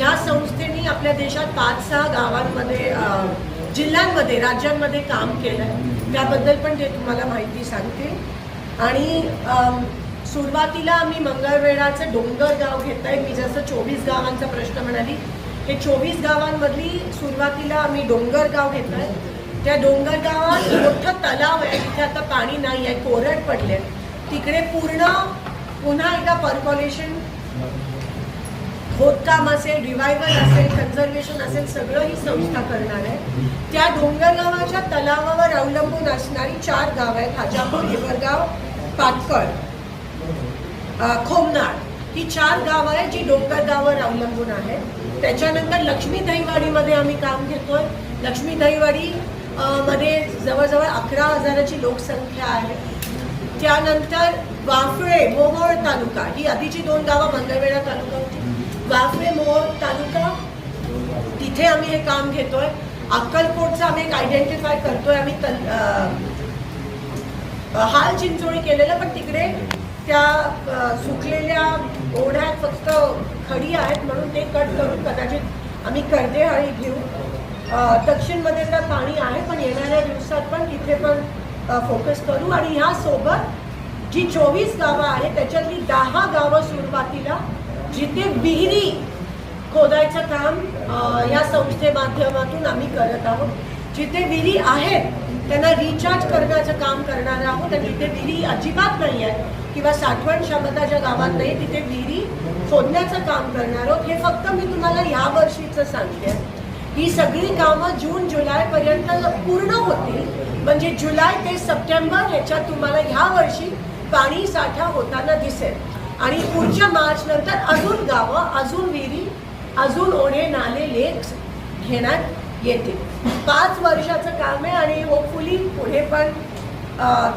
या संस्थेनी संस्थेने आपल्या देशात पाच सहा गावांमध्ये जिल्ह्यांमध्ये राज्यांमध्ये काम केलं आहे त्याबद्दल पण ते तुम्हाला माहिती सांगते. आणि सुरुवातीला आम्ही मंगळवेढाचं डोंगर गाव घेत आहे मी जसं चोवीस गावांचा प्रश्न म्हणाली हे चोवीस गावांमधली सुरुवातीला आम्ही डोंगर गाव घेत आहे त्या डोंगर गावात मोठं तलाव आहे. तिथे आता पाणी नाही आहे कोरड पडले तिकडे पूर्ण पुन्हा एकदा पर्कॉलेशन खोदकाम असेल रिवायवल असेल कन्झर्वेशन असेल सगळं ही संस्था करणार आहे. त्या डोंगरगावाच्या तलावावर अवलंबून असणारी चार गाव आहेत. हाजापूर हिवरगाव पाटकळ खोमनाड ही चार गावं आहेत जी डोंगरगावावर अवलंबून आहेत. त्याच्यानंतर लक्ष्मी दहीवाडीमध्ये आम्ही काम घेतोय. लक्ष्मी दहीवाडी मध्ये जवळजवळ अकरा हजाराची लोकसंख्या आहे. त्यानंतर वाफळे मोहोळ तालुका. ही आधीची दोन गावं मंगळवेढा तालुका होती. तिथे आम्ही हे काम घेतोय. अक्कलकोटचं आम्ही एक आयडेंटिफाय करतोय. आम्ही हाल चिंचोळी केलेलं पण तिकडे त्या सुकलेल्या ओढ्यात फक्त खडी आहेत म्हणून ते कट करून कदाचित आम्ही कर्देहाळी घेऊ. दक्षिणमध्ये तर पाणी आहे पण येणाऱ्या दिवसात पण तिथे पण फोकस करू. आणि ह्या सोबत जी चोवीस गावं आहेत त्याच्यातली दहा गावं सुरुवातीला जिथे विहिरी खोदायचं काम या संस्थे माध्यमातून आम्ही करत आहोत. जिथे विहिरी आहेत त्यांना रिचार्ज करण्याचं काम करणार आहोत आणि जिथे विहिरी अजिबात नाही आहे किंवा साठवण क्षमता ज्या गावात नाही तिथे विहिरी खोदण्याचं काम करणार आहोत. हे फक्त मी तुम्हाला ह्या वर्षीचं सांगते. ही सगळी कामं जून जुलैपर्यंत पूर्ण होतील. म्हणजे जुलै ते सप्टेंबर ह्याच्यात तुम्हाला ह्या वर्षी पाणी साठा होताना दिसेल. आणि पुढच्या मार्च नंतर अजून गावं अजून विहिरी अजून ओढे नाले लेख घेण्यात येतील पाच वर्षाचं काम आहे आणि होपफुली पुढे पण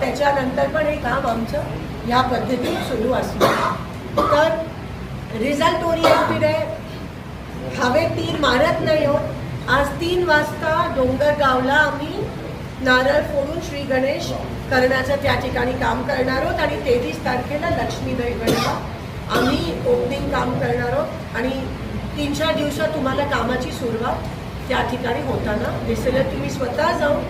त्याच्यानंतर पण हे काम आमचं या पद्धतीत सुरू असणार. तर रिझल्ट ओरिएंटेड आहे. हवे तीन मारत नाही हो. आज तीन वाजता डोंगरगावला आम्ही नारळ फोडून श्री गणेश करण्याचं त्या ठिकाणी काम करणार आहोत आणि तेवीस तारखेला लक्ष्मी दैवतला आम्ही ओपनिंग काम करणार आहोत. आणि तीन चार दिवसात तुम्हाला कामाची सुरुवात त्या ठिकाणी होताना दिसेल. तुम्ही स्वतः जाऊन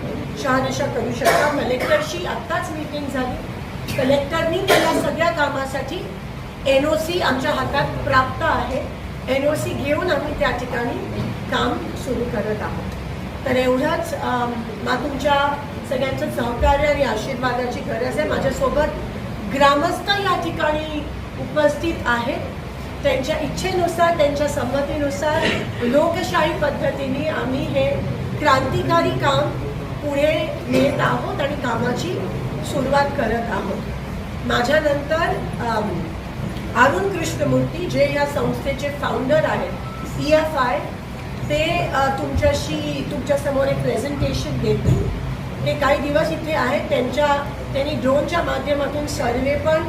शहानिशा करू शकता. कलेक्टरशी आत्ताच मीटिंग झाली. कलेक्टरनी मला सगळ्या कामासाठी एन ओ सी आमच्या हातात प्राप्त आहे. एन ओ सी घेऊन आम्ही त्या ठिकाणी काम सुरू करत आहोत. तर एवढंच मा तुमच्या सगळ्यांचं सहकार्य आणि आशीर्वादाची गरज आहे. माझ्यासोबत ग्रामस्थ या ठिकाणी उपस्थित आहेत. त्यांच्या इच्छेनुसार त्यांच्या संमतीनुसार लोकशाही पद्धतीने आम्ही हे क्रांतिकारी काम पुढे नेत आहोत आणि कामाची सुरुवात करत आहोत. माझ्यानंतर अरुण कृष्णमूर्ती जे या संस्थेचे फाउंडर आहेत सी एफ आय ते तुमच्याशी तुमच्यासमोर एक प्रेझेंटेशन देतील. ते काही दिवस इथे आहेत. त्यांच्या त्यांनी ड्रोनच्या माध्यमातून सर्वे पण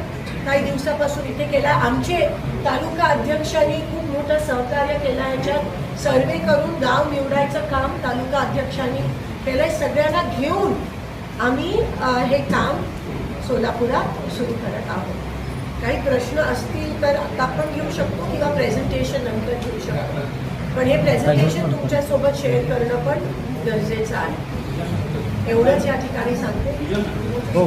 काही दिवसापासून इथे केला. आमचे तालुका अध्यक्षांनी खूप मोठं सहकार्य केलं. याच्यात सर्वे करून गाव निवडायचं काम तालुका अध्यक्षांनी केलंय. सगळ्यांना घेऊन आम्ही हे काम सोलापुरात सुरू करत आहोत. काही प्रश्न असतील तर आता आपण घेऊ शकतो किंवा प्रेझेंटेशन नंतर घेऊ शकतो. पण हे प्रेझेंटेशन तुमच्यासोबत शेअर करणं पण गरजेचं आहे. एवढंच या ठिकाणी सांगते. हो.